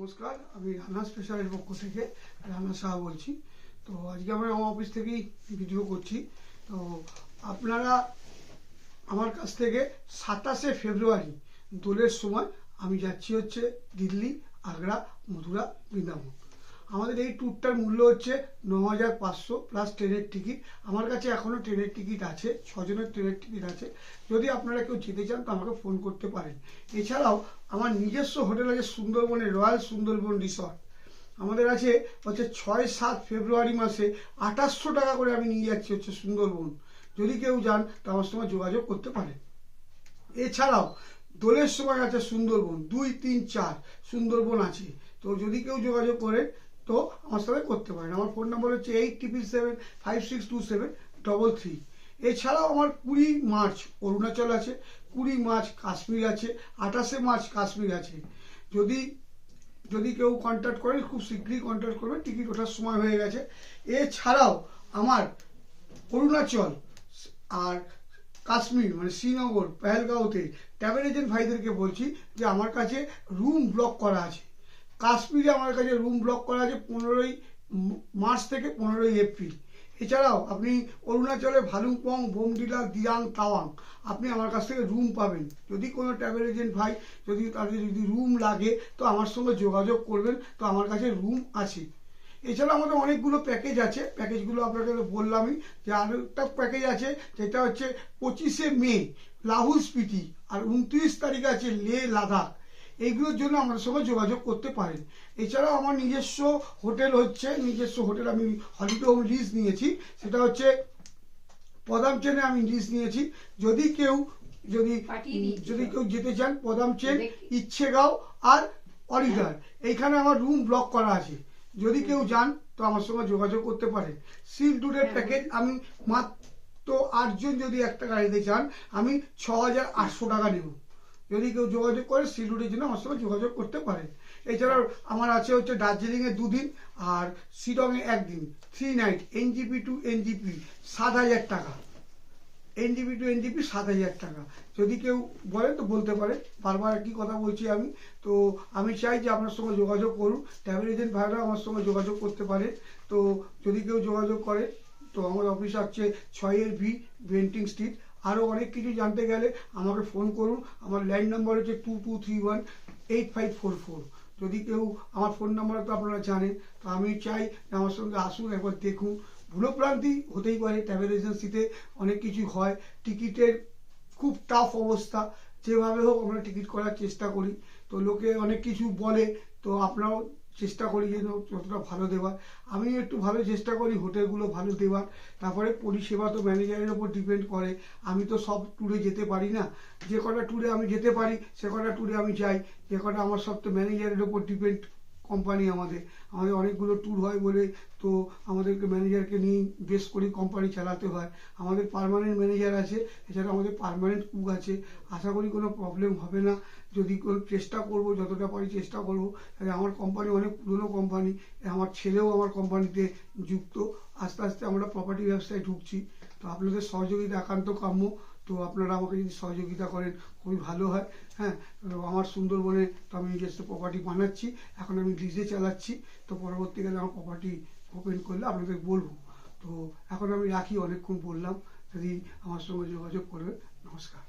নমস্কার, আমি রানা স্পেশালের পক্ষ থেকে রান্না শাহ বলছি। তো আজকে আমরা আমার অফিস থেকেই ভিডিও করছি। তো আপনারা আমার কাছ থেকে সাতাশে ফেব্রুয়ারি দোলের সময় আমি যাচ্ছি হচ্ছে দিল্লি, আগ্রা, মথুরা, বৃন্দাবন। আমাদের এই ট্যুরটার মূল্য হচ্ছে ন হাজার পাঁচশো প্লাস ট্রেনের টিকিট আমার কাছে এখনও ট্রেনের টিকিট আছে, ছজনের ট্রেনের টিকিট আছে। যদি আপনারা কেউ যেতে চান তো আমাকে ফোন করতে পারেন। এছাড়াও আমার নিজস্ব হোটেল আছে সুন্দরবনে, রয়্যাল সুন্দরবন রিসর্ট আমাদের আছে হচ্ছে ছয় সাত ফেব্রুয়ারি মাসে আঠাশশো টাকা করে আমি নিয়ে যাচ্ছি হচ্ছে সুন্দরবন। যদি কেউ যান তো আমার সঙ্গে যোগাযোগ করতে পারেন। এছাড়াও দোলের সময় আছে সুন্দরবন, দুই তিন চার সুন্দরবন আছে। তো যদি কেউ যোগাযোগ করে তো আমার সাথে করতে পারেন। আমার ফোন নাম্বার হচ্ছে eight triple seven five six two seven double three এছাড়াও আমার কুড়ি মার্চ অরুণাচল আছে, কুড়ি মার্চ কাশ্মীর আছে, আঠাশে মার্চ কাশ্মীর আছে। যদি যদি কেউ কন্ট্যাক্ট করেন, খুব শীঘ্রই কন্ট্যাক্ট করবেন টিকিট ওঠার সময় হয়ে গেছে। এছাড়াও আমার অরুণাচল আর কাশ্মীর মানে শ্রীনগর, পেহেলগাঁওতে ট্রাভেল এজেন্ট ভাইদেরকে বলছি যে আমার কাছে রুম ব্লক করা আছে। কাশ্মীরে আমার কাছে রুম ব্লক করা আছে পনেরোই মার্চ থেকে পনেরোই এপ্রিল। এছাড়াও আপনি অরুণাচলে ভালুকপং, বোমডিলা, দিয়াং, তাওয়াং, আপনি আমার কাছ থেকে রুম পাবেন। যদি কোনো ট্রাভেল এজেন্ট ভাই যদি তাদের যদি রুম লাগে, তো আমার সঙ্গে যোগাযোগ করবেন, তো আমার কাছে রুম আছে। এছাড়া আমাদের অনেকগুলো প্যাকেজ আছে। প্যাকেজগুলো আপনাকে বললামই যে আরেকটা প্যাকেজ আছে, যেটা হচ্ছে পঁচিশে মে লাহুল স্পিতি, আর উনত্রিশ তারিখ আছে লে লাদাখ। এইগুলোর জন্য আমাদের সঙ্গে যোগাযোগ করতে পারেন। এছাড়াও আমার নিজস্ব হোটেল হচ্ছে নিজস্ব হোটেল আমি হলিডে হোম লিজ নিয়েছি। সেটা হচ্ছে পদাম চেনে আমি লিজ নিয়েছি। যদি কেউ যদি যদি কেউ যেতে চান পদাম চেন ইচ্ছেগাঁও আর অরিডার এইখানে আমার রুম ব্লক করা আছে। যদি কেউ যান তো আমার সঙ্গে যোগাযোগ করতে পারেন। সিল ট্যুরের হ্যাঁ। প্যাকেজ আমি মাত্র আটজন যদি একটা গাড়িতে চান আমি ছ হাজার আটশো টাকা নেব। যদি কেউ যোগাযোগ করে সিলুটের জন্য আমার সঙ্গে যোগাযোগ করতে পারেন এছাড়াও আমার আছে হচ্ছে দার্জিলিংয়ে দুদিন আর শিলংয়ে একদিন। Three night NJP to NJP সাত হাজার টাকা। এনজিপি টু এনজিপি সাত হাজার টাকা। যদি কেউ বলে তো বলতে পারে। বারবার একই কথা বলছি আমি। তো আমি চাই যে আপনার সঙ্গে যোগাযোগ করুন। ট্রাভেল এজেন্ট ভাইরা আমার সঙ্গে যোগাযোগ করতে পারে। তো যদি কেউ যোগাযোগ করে, তো আমার অফিস হচ্ছে ছয়ের ভি বেন্টিং স্ট্রিট আরও অনেক কিছু জানতে গেলে আমাকে ফোন করুন। আমার ল্যান্ড নাম্বার হচ্ছে two two three one eight five four four. যদি কেউ আমার ফোন নাম্বার তো আপনারা জানেন, তো আমি চাই আমার সঙ্গে আসুন, একবার দেখুন। ভুলোপ্রান্তি হতেই পারে ট্রাভেল এজেন্সিতে অনেক কিছু হয়। টিকিটের খুব টাফ অবস্থা। যেভাবে হোক আমরা টিকিট করার চেষ্টা করি। তো লোকে অনেক কিছু বলে, তো আপনারাও চেষ্টা করি যেন যতটা ভালো দেওয়ার। আমি একটু ভালো চেষ্টা করি হোটেলগুলো ভালো দেওয়ার। তারপরে পরিষেবা তো ম্যানেজারের ওপর ডিপেন্ড করে। আমি তো সব ট্যুরে যেতে পারি না। যে কটা ট্যুরে আমি যেতে পারি, সে কটা ট্যুরে আমি যাই। যে কটা আমার সব তো ম্যানেজারের ওপর ডিপেন্ড কোম্পানি আমাদের। আমাদের অনেকগুলো ট্যুর হয় বলে তো আমাদেরকে ম্যানেজারকে নিয়ে বেশ করে কোম্পানি চালাতে হয়। আমাদের পার্মানেন্ট ম্যানেজার আছে, এছাড়া আমাদের পার্মানেন্ট কুক আছে। আশা করি কোনো প্রবলেম হবে না। যদি কোনো চেষ্টা করব, যতটা পারি চেষ্টা করব। তাহলে আমার কোম্পানি অনেক পুরনো কোম্পানি আমার ছেলেও আমার কোম্পানিতে যুক্ত। আস্তে আস্তে আমরা প্রপার্টি ব্যবসায় ঢুকছি। তো আপনাদের সহযোগিতা একান্ত কাম্য। তো আপনারা আমাকে যদি সহযোগিতা করেন, খুবই ভালো হয়। হ্যাঁ আমার সুন্দরবনে তো আমি নিজস্ব প্রপার্টি বানাচ্ছি, এখন আমি লিজে চালাচ্ছি, তো পরবর্তীকালে আমার প্রপার্টি ওপেন করলে আপনাদের বলব। তো এখন আমি রাখি, অনেকক্ষণ বললাম। যদি আমার সঙ্গে যোগাযোগ করবেন, নমস্কার।